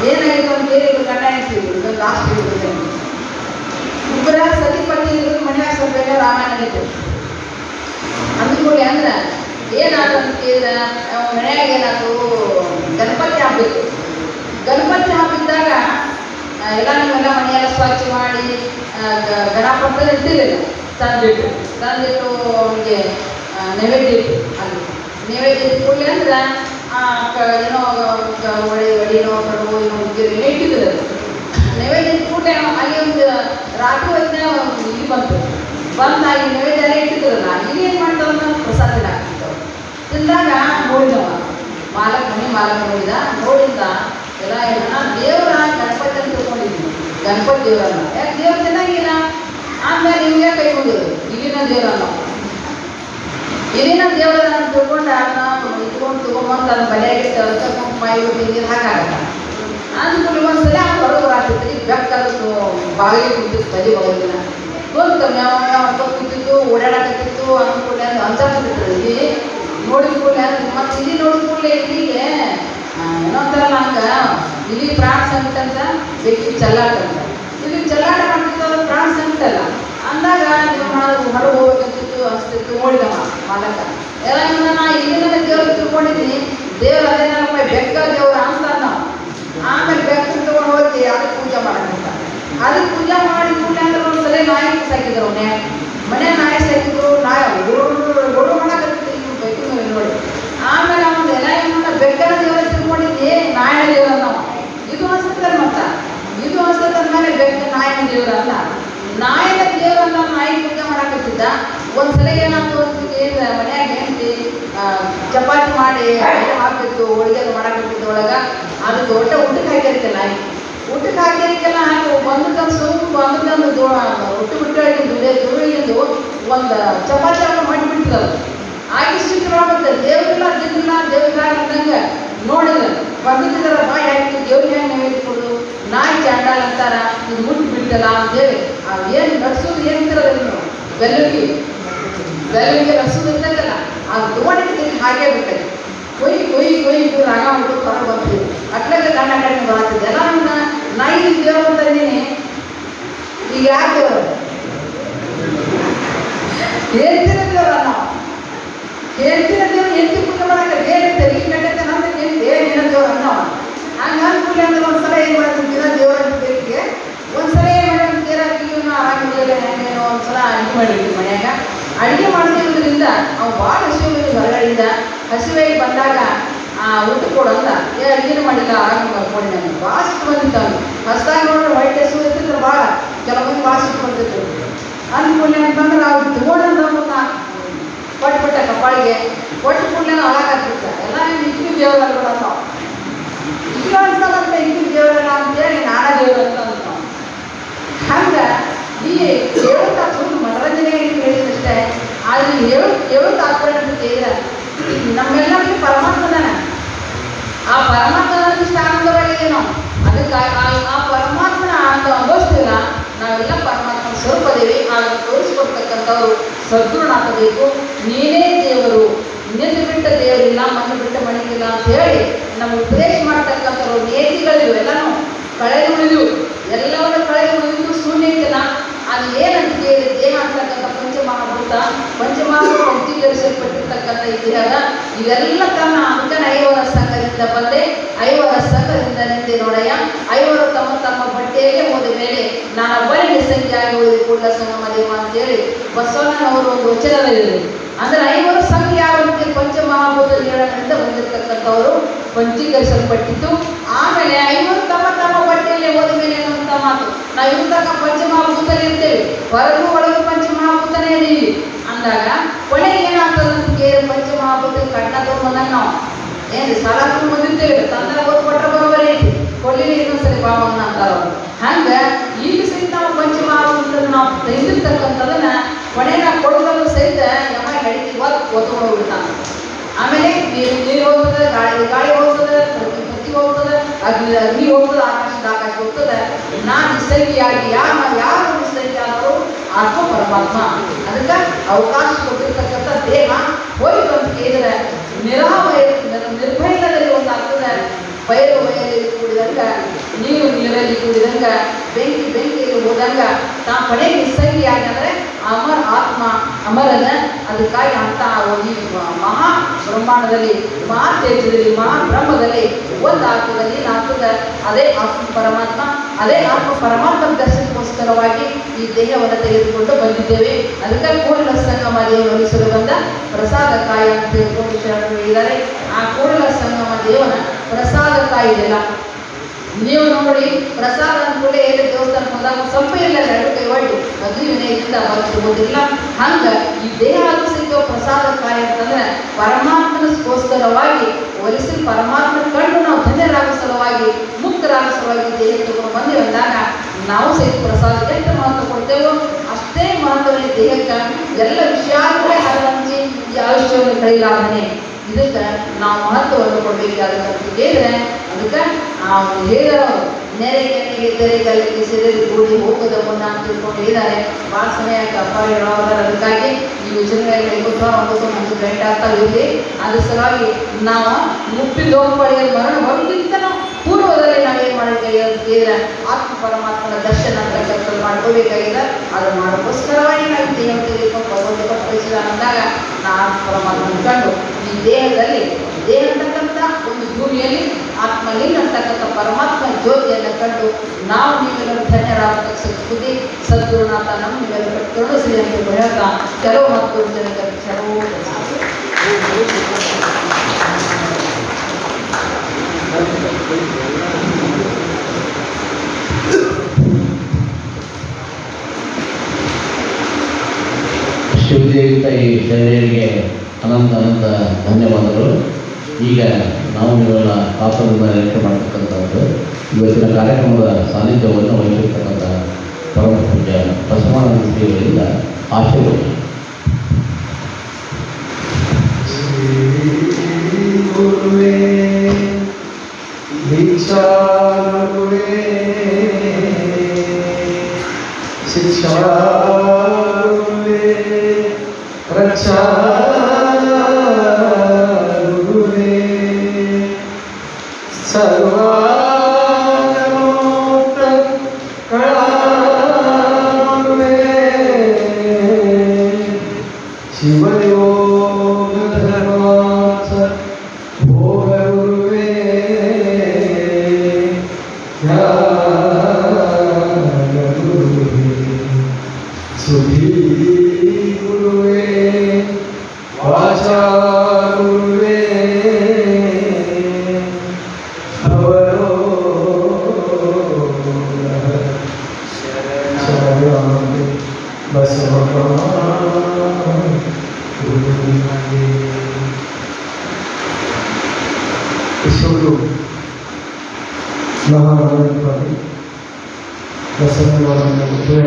S1: ಏನಾಯಿತು ಅಂತ ಹೇಳಿ ಇವರು ಗಂಡ ಹೇಳ್ತೀವಿ ಇದು ಲಾಸ್ಟ್ ಹೇಳಿದ್ರು ಇಬ್ಬರ ಸತಿ ಪತಿ ಇರೋದು ಮನ್ಯಾಗ ಸ್ವಲ್ಪ ರಾಮಾಯಣ ಇತ್ತು. ಅಂದ್ಕೊಳ್ಳಿ ಅಂದ್ರೆ, ಏನಾದ್ರು ಅಂತ ಕೇಳಿದ ಮನ್ಯಾಗ ಏನಾಯ್ತು ಗಣಪತಿ ಹಾಕಬೇಕು ಇತ್ತು. ಗಣಪತಿ ಹಾಕಿದ್ದಾಗ ಎಲ್ಲ ನಿಮ್ಮೆಲ್ಲ ಮನೆಯೆಲ್ಲ ಸ್ವಚ್ಛ ಮಾಡಿ ಗಣಪತಿ ಇಟ್ಟಿರಲಿಲ್ಲ. ತಂದಿಟ್ಟು ತಂದಿಟ್ಟು ಅವನಿಗೆ ನೈವೇದ್ಯ ಇಟ್ಟು ಅಲ್ಲಿ. ನೈವೇದ್ಯ ಇಟ್ಟು ಅಂದ್ರೆ ಏನೋ, ಗ- ನೋ ಪ್ರಭು ಕಡುಬು, ಏನೋ ಉದ್ದಿರು ಏನೋ ಇಟ್ಟಿದ್ರು ನೈವೇದ್ಯ ಕೂಡಲೇ ಅಲ್ಲಿ ಒಂದು ರಾತ್ರಿ ಹೊತ್ತಿನ ಇಲ್ಲಿ ಬಂತು. ಬಂದು ಅಲ್ಲಿ ನೈವೇದ್ಯ ಎಲ್ಲ ಇಟ್ಟಿದ್ರಲ್ಲ ಇಲ್ಲಿ ಏನು ಮಾಡ್ತಾವ ಪ್ರಸಾದ ಹಾಕ್ತಿದ್ದವು ತಿಂದಾಗ ನೋಡಿದವ. ಮಾಲಕ್ ಮನೆ ಮಾಲಕ್ ನೋಡಿದ ನೋಡಿದ ಎಲ್ಲ ಏನ ದೇವರ ಗಣಪತಿ ಅಂತ ತಿಳ್ಕೊಂಡಿದ್ವಿ. ಗಣಪತಿ ದೇವರನ್ನ. ಯಾಕೆ ದೇವ್ರು ಚೆನ್ನಾಗಿಲ್ಲ? ಆಮೇಲೆ ನಿಮಗೆ ಕೈ ಮುಗಿದು ಇಲ್ಲಿನ ದೇವರನ್ನ. ಇಲ್ಲಿನ ದೇವರ ಅಂತ ತಿಳ್ಕೊಂಡು ಅದನ್ನ ಇಟ್ಕೊಂಡು ತಗೊಂಬಂದು ಬಲೆಯಾಗಿಟ್ಟು ಅದಕ್ಕೆ ಕುಂಕುಮ ಇವು ನೀರು ಹಾಕಾಗಲ್ಲ. ಅಂದ್ಕೊಂಡು ಒಂದ್ಸಲ ಹೊರಗೆ ಬರಾತಿದ್ರಿ ಬೆಕ್ಕದ್ದು ಬಾಗಿಲು ಕುಂತಿತ್ತು ಬಲಿ ಬಾಗಿಲಿನ ಬಂತು ಮ್ಯಾವ ಅಂತ ಕುಂತಿತ್ತು ಓಡಾಡಕತ್ತಿತ್ತು ಅಂದ್ಕೊಂಡೆ ಅಂತ ಅಂತ ಇಲ್ಲಿ ನೋಡಿದ ಕೂಡಲೇ ಮತ್ತೆ ಇಲ್ಲಿ ನೋಡಿದ ಕೂಡಲೇ ಇಲ್ಲಿಗೆ. ಆ, ಏನೋ ಅಂತಾರಲ್ಲ ಹಂಗ ಇಲ್ಲಿ ಪ್ರಾಣ ಅಂತಂತ ಅಂತ ಬೆಕ್ಕಿ ಚಲ್ಲಾಟ ಇಲ್ಲಿ ಚಲ್ಲಾಟ ಮಾಡ್ತಿತ್ತು ಪ್ರಾಣ ಸಂಕಟ ಅಲ್ಲ. ಅಂದಾಗ ನೀವು ಮಾಡೋದು ಹೊರಗೆ ಹೋಗ್ಬೇಕಂತಿತ್ತು ಅನಿಸ್ತಿತ್ತು ನೋಡಿದವ ಮಾಲಕ ಎಲ್ಲ ಇವ್ನ ನಾ ಇಲ್ಲಿನ ದೇವ್ರು ತಿಳ್ಕೊಂಡಿದ್ದೀನಿ. ಅದೇ ನಮ್ಮ ಬೆಕ್ಕ ದೇವ್ರ ಅಂತ ನಾವು ಆಮೇಲೆ ಬೆಕ್ಕ ತಗೊಂಡು ಹೋಗಿ ಅದಕ್ಕೆ ಪೂಜೆ ಮಾಡಕ್ಕಂತ ಅದಕ್ಕೆ ಪೂಜೆ ಮಾಡಿ ಕೂಡಲೇ ಅಂದ್ರೆ ಒಂದ್ಸಲ ನಾಯಿ ಸಾಕಿದ್ರು ಮನೆ ಮನೆ ನಾಯಿ ಸಾಕಿದ್ರು. ನಾಯಿ ಓಡು ಮಾಡಕತ್ತಿ ಬೈಕು ನೋಡಿ. ಆಮೇಲೆ ಅವನು ಎಲ್ಲ ಇವನ್ನ ಬೆಕ್ಕನ ದೇವರ ತಿಳ್ಕೊಂಡಿದ್ದೆ ನಾಯಿನ ದೇವ್ರ ನಾವು ಇದು ಅನ್ಸುತ್ತೆ ಮತ್ತ ಇದು ಅನ್ಸುತ್ತೆ ಮೇಲೆ ಬೆಕ್ಕ ನಾಯಿನ ದೇವ್ರ ಅಲ್ಲ. ನಾಯಿನ ದೇವರ ನಾಯಿ ಪೂಜೆ ಮಾಡಕತ್ತಿದ್ದ. ಒಂದ್ಸಲ ಏನಾಯ್ತು? ಕೇಳಿದ್ರೆ ಮನ್ಯಾಗ ಹೆಂಡತಿ ಚಪಾತಿ ಮಾಡಿ ಹಾಕ್ತಿತ್ತು ಹಾಕಿತ್ತು ಹೋಳಿಗೆ ಮಾಡಾಕಿತ್ತು ಒಳಗ. ಅದು ದೊಡ್ಡ ಊಟಕ್ಕೆ ಹಾಕಿರ್ತಿಲ್ಲ ಊಟಕ್ಕೆ ಹಾಕಿರಿಗೆಲ್ಲ ಹಾಕಿ ಒಂದು ತಂದು ಒಂದು ತಂದು ಒಟ್ಟು ಬಿಟ್ಟು ದುಡಿ ದುಡಿದು ಒಂದು ಚಪಾತಿ ಹಾಕಿ ಮಾಡಿಬಿಡ್ತದ ಆಗಿಷ್ಟು ದೇವ್ರಿಲ್ಲ ತಿನ್ನಿಲ್ಲ ದೇವ್ರಿಲ್ಲ ಅಂದಂಗೆ ನೋಡಿದ ಬಂದಿದ್ದರ ಬಾಯಿ ಹಾಕಿ, ದೇವ್ರಿಗೆ ಹೆಂಗೆ ಕೊಡೋದು ನಾಯಿ ಚಾಂಡಾಲ್ ಅಂತಾರ, ಇದು ಮುಟ್ಟಿ ಬಿಡ್ತಲ್ಲ ಅಂತೇಳಿ ಏನು ನಡ್ಸೋದು ಏನು ಇರೋದಿಲ್ಲ ನೀವು ಬೆಲ್ಲುಗೆ ರಸು ನಡ್ಸೋದು ಆ ಅದು ಹಾಗೇ ಬೇಕಾಗಿ ಕೊಯ್ ಕೊಯ್ ಕೊಯ್ ಇದು ರಾಗ ಮಾಡ್ಕೊಂಡು ಹೊರ ಬರ್ತೀವಿ ಅಟ್ಲಾಗೆ ಗಂಡ ಗಂಡ ಬರತ್ತಿದ್ದೆ ನಾನು ನನ್ನ ನಾಯಿ ದೇವ್ರು ಅಂತಂದೀನಿ ಈಗ ಯಾಕೆ ಹೇಳ್ತಿರೋ ದೇವ್ರ ನಾವು ಹೇಳ್ತಿರೋ ದೇವ್ರು ಎಂತಿ ಪೂಜೆ ಮಾಡಕ್ಕೆ ಏನು ತೆರಿಗೆ ಕಟ್ಟತ್ತೆ ನಮ್ಮ ಏನು ಏನಿರೋ ದೇವ್ರು ಅನ್ನೋ ಹಂಗೆ ಅನ್ಕೂಲ ಅಂದ್ರೆ ಒಂದ್ಸಲ ಏನು ಮಾಡ್ತಿದ್ದೀರ ದೇವ್ರ ಬೇಕಿಗೆ ಒಂದ್ಸಲ ಏನು ಮಾಡೋದು ತೀರಾ ಇವನು ಆರಾಮಿಲ್ಲ ಹೆಂಗೇನೋ ಒಂದ್ಸಲ ಅಡುಗೆ ಮಾಡಿರ್ತೀವಿ ಮನ್ಯಾಗ ಹಸಿವೆಗೆ ಬಂದಾಗ ಆ ಊಟ ಕೊಡಂದ ಏ ಅಡುಗೆನೂ ಮಾಡಿಲ್ಲ ಆಗ ಕೊಡಿ ನನಗೆ ಭಾಳ ಸಿಟ್ಟು ಬಂದಿತ್ತು ಅವ್ನು ಹೊಸ್ದಾಗಿ ನೋಡ್ರೆ ಹೊಟ್ಟೆ ಹಸು ಇರ್ತಿದ್ರು ಭಾಳ ಕೆಲವೊಂದು ಭಾಳ ಸಿಟ್ಟು ಬರ್ತಿತ್ತು ಅಂದ್ಕೂಡ್ಲೆ ಅಂತಂದ್ರೆ ಅವ್ರು ತಗೊಂಡಂದ ಕೊಟ್ಟು ಬಿಟ್ಟೆ ಕಪಾಳಿಗೆ ಕೊಟ್ಟು ಕೂಡಲೇ ಹಾಳಾಗ್ಬಿಟ್ಟ ಎಲ್ಲ ಇಕ್ಕಿ ದೇವರಲ್ಲ ನಾವು ಈಗ ಅನ್ಸಲ್ಲ ಇಕ್ಕಿ ದೇವರಲ್ಲ ಅಂತೇಳಿ ನಾನಾ ದೇವರು ಅಂತ ಅಂದ್ನಾವು ಹಂಗ ಈ ಹೇಳೋದ ಸುಮ್ಮನೆ ಮನರಂಜನೆಗೆ ಹೇಳಿದಷ್ಟೇ ಆದ್ರೆ ಹೇಳು ಹೇಳೋ ತಾತ್ಪರ್ಯ ಅಂತ ಕೇಳಿದ್ರೆ ನಮ್ಮೆಲ್ಲರಿಗೂ ಪರಮಾತ್ಮನ ಆ ಪರಮಾತ್ಮನ ಇಷ್ಟ ಆನಂದವಾಗಿದೆ ನಾವು ಅದಕ್ಕೆ ಆ- ಆ ಪರಮಾತ್ಮನ ಆನಂದ ಅನುಭವಿಸ್ತೀವಲ್ಲ ನಾವೆಲ್ಲ ಪರಮಾತ್ಮನ ಸ್ವರೂಪದೇವಿ ಆಗ ತೋರಿಸ್ಕೊಡ್ತಕ್ಕಂಥವ್ರು ಸದ್ಗುಣನಾಗಬೇಕು ನೀನೇ ದೇವರು. ನಿನ್ನೆ ಬಿಟ್ಟ ದೇವರಿಲ್ಲ ಮಣ್ಣು ಬಿಟ್ಟ ಮಣಿಗಿಲ್ಲ ಅಂತ ಹೇಳಿ ನಮ್ಮ ಉಪದೇಶ ಮಾಡ್ತಕ್ಕಂಥವ್ರು ನೇತಿಗಳಿವು ಎಲ್ಲನೂ. ಕಳೆದು ಉಳಿದು ಎಲ್ಲವನ್ನು ಕಳೆದು ಉಳಿದು ಶೂನ್ಯಕ್ಕಿಲ್ಲ ಅದು ಏನಂತ ಕೇಳಿ ದೇಹ ಅಂತಕ್ಕಂಥ ಪಂಚಮಹಾಭೂತ ಪಂಚಮಹಾಭೂತ ಪಂಚೀಕರಿಸಲ್ಪಟ್ಟಿರ್ತಕ್ಕಂಥ ಈ ದೇಹದ ಇವೆಲ್ಲ ತನ್ನ ಅಂಕನ ಐವರ ಸಂಘದಿಂದ ಬಂದೆ. ಐವರ ಸಂಘದಿಂದ ನಿಂತೆ ನೋಡಯ್ಯ. ಐವರು ತಮ್ಮ ತಮ್ಮ ಬಟ್ಟೆಯಲ್ಲೇ ಹೋದ ಮೇಲೆ ನಾನು ಒಬ್ಬರಿಗೆ ಸಂಖ್ಯೆಯಾಗಿ ಉಳಿದು ಕೂಡ ದೇವ ಅಂತೇಳಿ ಬಸವಣ್ಣನವರು ಒಂದು ವಚನದಲ್ಲಿ ಅಂದ್ರೆ ಐವರು ಸಂಘ ಯಾವ ರೀತಿ ಪಂಚಮಹಾಭೂತ ಹೇಳಗಳಿಂದ ಬಂದಿರತಕ್ಕಂಥವರು ಪಂಚೀಕರಿಸಲ್ಪಟ್ಟಿತ್ತು. ಆಮೇಲೆ ಐವರು ತಮ್ಮ ತಮ್ಮ ಬಟ್ಟೆಯಲ್ಲಿ ಹೋದ ಮೇಲೆ ಅನ್ನುವಂಥ ಮಾತು. ನಾವು ಇರ್ತಕ್ಕ ಪಂಚಮಹಾಭೂತನೇ ಇರ್ತೇವೆ. ಹೊರಗೂ ಒಳಗೂ ಪಂಚಮಹಾಭೂತನೇ ಇದೀವಿ ಅಂದಾಗ ಕೊನೆಗೆ ಏನಾಗ್ತದೆ ಪಂಚಮಹಾಭೂತ ಕಣ್ಣ ತಗೊಂಡಾಗ ನಾವು. ಏನು ಸಾಲ ತಗೊಂಡು ಬಂದಿರ್ತೇವೆ ತಂದ್ರೆ ಓದ್ ಕೊಟ್ಟರೆ ಬರೋಬರಿ ಐತಿ ಕೊಡ್ಲಿಲ್ಲ ಇನ್ನೊಂದ್ಸರಿ ಬಾವನ್ನ ಅಂತಾರ ಹಂಗೆ ಪಂಚಮಹಾಭೂತ ನಾವು ತೆಗೆದಿರ್ತಕ್ಕಂಥದನ್ನ ನಾವು ಕೊಡೋದಲ್ಲೂ ಸಹಿತ ಗಡಿಗೆ ಒತ್ತು ಒತ್ಕೊಂಡು ಹೋಗ್ಬಿಡ್ತಾನೆ. ಆಮೇಲೆ ನೀರು ನೀರು ಹೋಗ್ತದೆ, ಗಾಳಿ ಗಾಳಿ ಹೋಗ್ತದೆ, ಪ್ರತಿ ಹೋಗ್ತದೆ ಅಗ್ನಿ ಅಗ್ನಿ ಹೋಗ್ತದೆ ಆಕಾಶದ ಆಕಾಶ ಹೋಗ್ತದೆ. ನಾನು ನಿಸರ್ಗಿಯಾಗಿ ಯಾವ ಯಾರು ನಿಸರ್ಗಿ ಆದರೂ ಆತ್ಮ ಪರಮಾತ್ಮ. ಅದಕ್ಕೆ ಅವಕಾಶ ಕೊಟ್ಟಿರ್ತಕ್ಕಂಥ ದೇಹ ಹೋಯ್ತು ಅಂತ ಕೇಳಿದ್ರೆ ನಿರಾಮಯ ನಿರ್ಭಯದಲ್ಲಿ ಬಯಲು ಬಯಲಲ್ಲಿ ಕೂಡಿದಂಗ, ನೀರು ನೀರಲ್ಲಿ ಕೂಡಿದಂಗ, ಬೆಂಕಿ ಬೆಂಕಿಯಲ್ಲಿ ಹೋದಂಗ ನಾ ಕೊನೆ ನಿಸರ್ಗಿಯಾಗಿ ಅಂದ್ರೆ ಅಮರ ಆತ್ಮ, ಅಮರನ ಅದಕ್ಕಾಗಿ ಅಂತ ಈ ಮಹಾ ಬ್ರಹ್ಮಾಂಡದಲ್ಲಿ, ಮಹಾ ತೇಜದಲ್ಲಿ ಮಹಾ ಬ್ರಹ್ಮದಲ್ಲಿ ಒಂದು ಆತ್ಮದಲ್ಲಿ ಆತ್ಮದ ಅದೇ ಆತ್ಮ ಪರಮಾತ್ಮ, ಅದೇ ಆತ್ಮ ಪರಮಾತ್ಮ ದರ್ಶನಕ್ಕೋಸ್ಕರವಾಗಿ ಈ ದೇಹವನ್ನು ತೆಗೆದುಕೊಂಡು ಬಂದಿದ್ದೇವೆ. ಅದಕ್ಕೆ ಕೂಡಲ ಸಂಗಮ ದೇವರು ಒಲಿಸಲು ಬಂದ ಪ್ರಸಾದ ಕಾಯ ಅಂತ ತಿಳ್ಕೊಂಡು ಶರಣರು ಆ ಕೂಡಲ ಸಂಗಮ ದೇವನ ಪ್ರಸಾದ ಕಾಯಿದೆಲ್ಲ ನೀವು ನೋಡಿ ಪ್ರಸಾದ ಅಂದ್ಕೊಳ್ಳಿ ಏನು ದೇವಸ್ಥಾನಕ್ಕೆ ಹೋದಾಗ ಸ್ವಲ್ಪ ಇಲ್ಲ ಎರಡು ಕೈ ಒಡ್ಡಿ, ಅದು ವಿನಯದಿಂದ ಬರ್ತಿರ್ಬೋದಿಲ್ಲ ಹಂಗೆ ಈ ದೇಹ ಸಿಗೋ ಪ್ರಸಾದ ಕಾಯಿ ಅಂತಂದ್ರೆ ಪರಮಾತ್ಮನಗೋಸ್ಕರವಾಗಿ ಒಲಿಸಿ ಪರಮಾತ್ಮ ಕಂಡು ನಾವು ಧನ್ಯರಾಗೋ ಸಲುವಾಗಿ, ಮುಕ್ತರಾಗ ಸಲುವಾಗಿ ದೇಹ ತಗೊಂಡು ಬಂದೇವೆ ಅಂದಾಗ ನಾವು ಸಹಿತ ಪ್ರಸಾದಕ್ಕೆ ಎಷ್ಟು ಮಹತ್ವ ಕೊಡ್ತೇವೋ ಅಷ್ಟೇ ಮಹತ್ವ ದೇಹಕ್ಕೆ ಎಲ್ಲ ವಿಷಯ ಈ ಆಯುಷ್ಯವನ್ನು ಕಳಿಲಾರ್ದನೆ ಇದಕ್ಕೆ ನಾವು ಮಹತ್ವವನ್ನು ಕೊಡಬೇಕಾದಂತ ಕೇಳಿದ್ರೆ, ಅದಕ್ಕೆ ನಾವು ಹೇಳಿದವರು ನೆರೆ ಕೆನೆಗೆ ತೆರೆ ಕಲ್ಲಿಗೆ ಸೆರೆದು ಕೂಡಿ ಹೋಗದ ಮುನ್ನ ಅಂತ ತಿಳ್ಕೊಂಡು ಹೇಳಿದ್ದಾರೆ. ಭಾಳ ಸಮಯ ಅಪ್ಪ ಅದಕ್ಕಾಗಿ ಈ ಯೋಜನೆಗಳಲ್ಲಿ ಐವತ್ತು ಒಂಬತ್ತು ಒಂದು ಗಂಟೆ ಆಗ್ತಾ ಇರಲಿ ಅದ್ರ ಸಲುವಾಗಿ ನಾವು ಮುಪ್ಪಿದ ಹೋಗ್ಬಾರ್ದು ಮರಣ ಬರೋದಕ್ಕಿಂತ ಪೂರ್ವದಲ್ಲಿ ನಾವೇನು ಕೇಳಿದ್ರೆ, ಆತ್ಮ ಪರಮಾತ್ಮನ ದರ್ಶನ ಅಂತ ಮಾಡ್ಕೋಬೇಕಾಗಿದೆ. ಅದು ಮಾಡೋಕ್ಕೋಸ್ಕರವಾಗಿ ನಾವು ದೇಹ ತೆಗೆದುಕೊಂಡು ಭಗವಂತ ಅಂದಾಗ ಆತ್ಮ ಪರಮಾತ್ಮನ ಕಂಡು ದೇಹದಲ್ಲಿ ದೇಹ ಅಂತಕ್ಕಂಥ ಒಂದು ಭೂಮಿಯಲ್ಲಿ ಆತ್ಮಲಿಂಗ ಅಂತಕ್ಕಂಥ ಪರಮಾತ್ಮ ಜ್ಯೋತಿಯನ್ನು ಕಂಡು ನಾವು ನೀವೆಲ್ಲರೂ ಧನ್ಯರಾದ ಸಂಸ್ಕೃತಿ ಸದ್ಗುರುನಾಥ ನಮ್ಮ ನೀವೆಲ್ಲರೂ ಕರುಣಿಸಲಿ ಅಂತ ಹೇಳ್ತಾ ಕೆಲವು ಮತ್ತು ಜನಕ್ಕೆ ಕೆಲವು
S2: ಶಿವದೇವಿ ತಾಯಿ ಶರಣರಿಗೆ ಅನಂತ ಅನಂತ ಧನ್ಯವಾದಗಳು ಈಗ ನಾವು ನೀವೆಲ್ಲ ಪಾತ್ರದಿಂದ ನಿರೀಕ್ಷೆ ಮಾಡತಕ್ಕಂಥದ್ದು ಇವತ್ತಿನ ಕಾರ್ಯಕ್ರಮದ ಸಾನ್ನಿಧ್ಯವನ್ನು ವಹಿಸಿರ್ತಕ್ಕಂಥ ಪರಮ ಪೂಜ್ಯ ಬಸವಾನಂದ ಶ್ರೀಗಳಿಂದ ಆಶೀರ್ವಾದ
S3: गुरुवे दीक्षा गुरुवे शिक्षा गुरुवे रक्षा